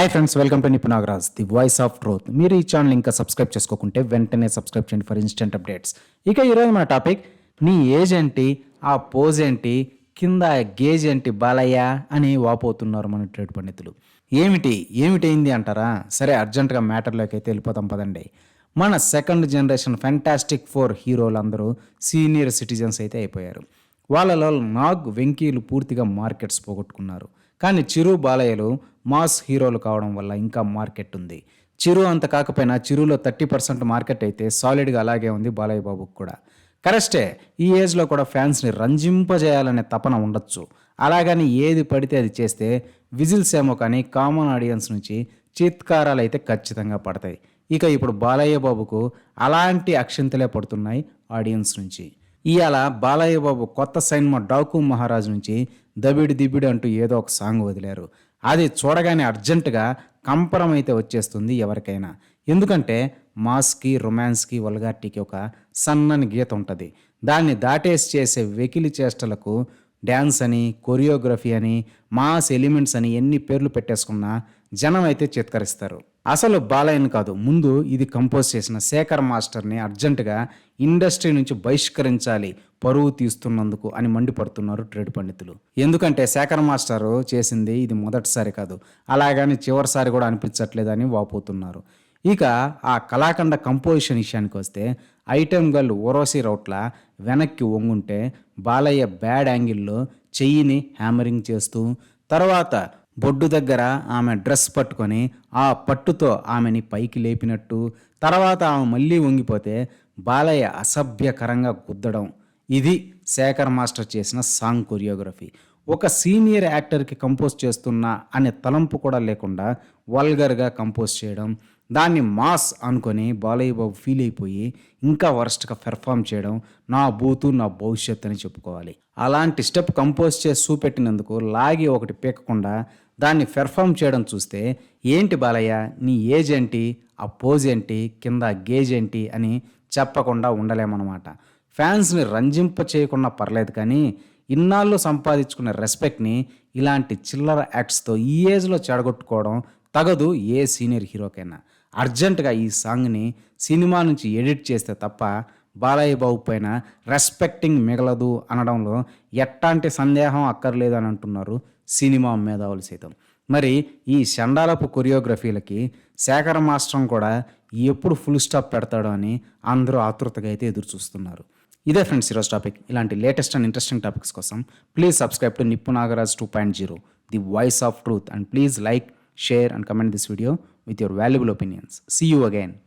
Hi friends welcome to Nipunagaraj the voice of truth మీరు ఈ channel ఇంకా subscribe చేసుకోకుంటే వెంటనే సబ్స్క్రైబ్ చేయండి ఫర్ ఇన్స్టెంట్ అప్డేట్స్ ఇక ఈరోజు మన టాపిక్ నీ ఏజ్ ఏంటి ఆ పోజ్ ఏంటి కింద గేజ్ ఏంటి బాలయ్య అని వాపోతున్నారు మన ట్రేడ్ పండితులు. ఏమిటి ఏమిటైంది అంటారా? సరే అర్జెంటుగా మ్యాటర్లోకి అయితే వెళ్ళిపోతాం పదండి. మన సెకండ్ జనరేషన్ ఫ్యాంటాస్టిక్ ఫోర్ హీరోలందరూ సీనియర్ సిటిజన్స్ అయితే అయిపోయారు. వాళ్ళలో నాగ్ వెంకీలు పూర్తిగా మార్కెట్స్ పోగొట్టుకున్నారు. కానీ చిరు బాలయ్యలు మాస్ హీరోలు కావడం వల్ల ఇంకా మార్కెట్ ఉంది. చిరు అంత కాకపోయినా చిరులో థర్టీ పర్సెంట్ మార్కెట్ అయితే సాలిడ్గా అలాగే ఉంది బాలయ్య బాబుకు కూడా. కరెస్టే ఈ ఏజ్లో కూడా ఫ్యాన్స్ని రంజింపజేయాలనే తపన ఉండొచ్చు. అలాగని ఏది పడితే అది చేస్తే విజిల్స్ ఏమో కానీ కామన్ ఆడియన్స్ నుంచి చిత్కారాలు అయితే ఖచ్చితంగా పడతాయి. ఇక ఇప్పుడు బాలయ్య బాబుకు అలాంటి అక్షంతలే పడుతున్నాయి ఆడియన్స్ నుంచి. ఇవాళ బాలయ్య బాబు కొత్త సినిమా డాకు మహారాజ్ నుంచి దబిడి దిబిడి అంటూ ఏదో ఒక సాంగ్ వదిలారు. అది చూడగానే అర్జెంటుగా కంపరం అయితే వచ్చేస్తుంది ఎవరికైనా. ఎందుకంటే మాస్కి రొమాన్స్కి వల్గార్టీకి ఒక సన్నని గీత ఉంటుంది. దాన్ని దాటేసి చేసే వెకిలి చేష్టలకు డ్యాన్స్ అని కొరియోగ్రఫీ అని మాస్ ఎలిమెంట్స్ అని ఎన్ని పేర్లు పెట్టేసుకున్నా జనం అయితే చిత్కరిస్తారు. అసలు బాలయ్యని కాదు ముందు ఇది కంపోజ్ చేసిన శేఖర్ మాస్టర్ని అర్జెంటుగా ఇండస్ట్రీ నుంచి బహిష్కరించాలి పరువు తీస్తున్నందుకు అని మండిపడుతున్నారు ట్రేడ్ పండితులు. ఎందుకంటే శేఖర్ మాస్టర్ చేసింది ఇది మొదటిసారి కాదు అలాగని చివరిసారి కూడా అనిపించట్లేదని వాపోతున్నారు. ఇక ఆ కళాఖండ కంపోజిషన్ విషయానికి వస్తే ఐటెం గర్ల్ ఓరోసి రౌట్ల వెనక్కి వంగుంటే బాలయ్య బ్యాడ్ యాంగిల్లో చెయ్యిని హ్యామరింగ్ చేస్తూ తర్వాత బొడ్డు దగ్గర ఆమె డ్రెస్ పట్టుకొని ఆ పట్టుతో ఆమెని పైకి లేపినట్టు తర్వాత ఆమె మళ్ళీ వంగిపోతే బాలయ్య అసభ్యకరంగా గుద్దడం. ఇది శేఖర్ మాస్టర్ చేసిన సాంగ్ కొరియోగ్రఫీ. ఒక సీనియర్ యాక్టర్కి కంపోజ్ చేస్తున్నా అనే తలంపు కూడా లేకుండా వల్గర్గా కంపోజ్ చేయడం దాన్ని మాస్ అనుకొని బాలయ్య బాబు ఫీల్ అయిపోయి ఇంకా వరస్ట్గా పెర్ఫామ్ చేయడం నా బూతు నా భవిష్యత్ అని చెప్పుకోవాలి. అలాంటి స్టెప్ కంపోజ్ చేసి చూపెట్టినందుకు లాగి ఒకటి పీకకుండా దాన్ని పెర్ఫామ్ చేయడం చూస్తే ఏంటి బాలయ్య నీ ఏజ్ ఏంటి ఆ పోజ్ ఏంటి కింద గేజ్ ఏంటి అని చెప్పకుండా ఉండలేమన్నమాట. ఫ్యాన్స్ని రంజింప చేయకుండా పర్లేదు కానీ ఇన్నాళ్ళు సంపాదించుకున్న రెస్పెక్ట్ని ఇలాంటి చిల్లర యాక్ట్స్తో ఈ ఏజ్లో చెడగొట్టుకోవడం తగదు ఏ సీనియర్ హీరోకైనా అర్జెంటుగా ఈ సాంగ్ని సినిమా నుంచి ఎడిట్ చేస్తే తప్ప బాలయ్య బాబు పైన రెస్పెక్టింగ్ మిగలదు అనడంలో ఎట్లాంటి సందేహం అక్కర్లేదు అని అంటున్నారు సినిమా మేధావులు సైతం. మరి ఈ చండాలపు కొరియోగ్రఫీలకి శేఖర్ మాస్టర్ కూడా ఎప్పుడు ఫుల్ స్టాప్ పెడతాడో అని అందరూ ఆతృతగా అయితే ఎదురు చూస్తున్నారు ఇదే ఫ్రెండ్స్ ఈరోజు టాపిక్ ఇలాంటి లేటెస్ట్ అండ్ ఇంట్రెస్టింగ్ టాపిక్స్ కోసం please subscribe to Nippu Nagaraj two point zero the voice of truth and please like share and comment this video with your valuable opinions. See you again.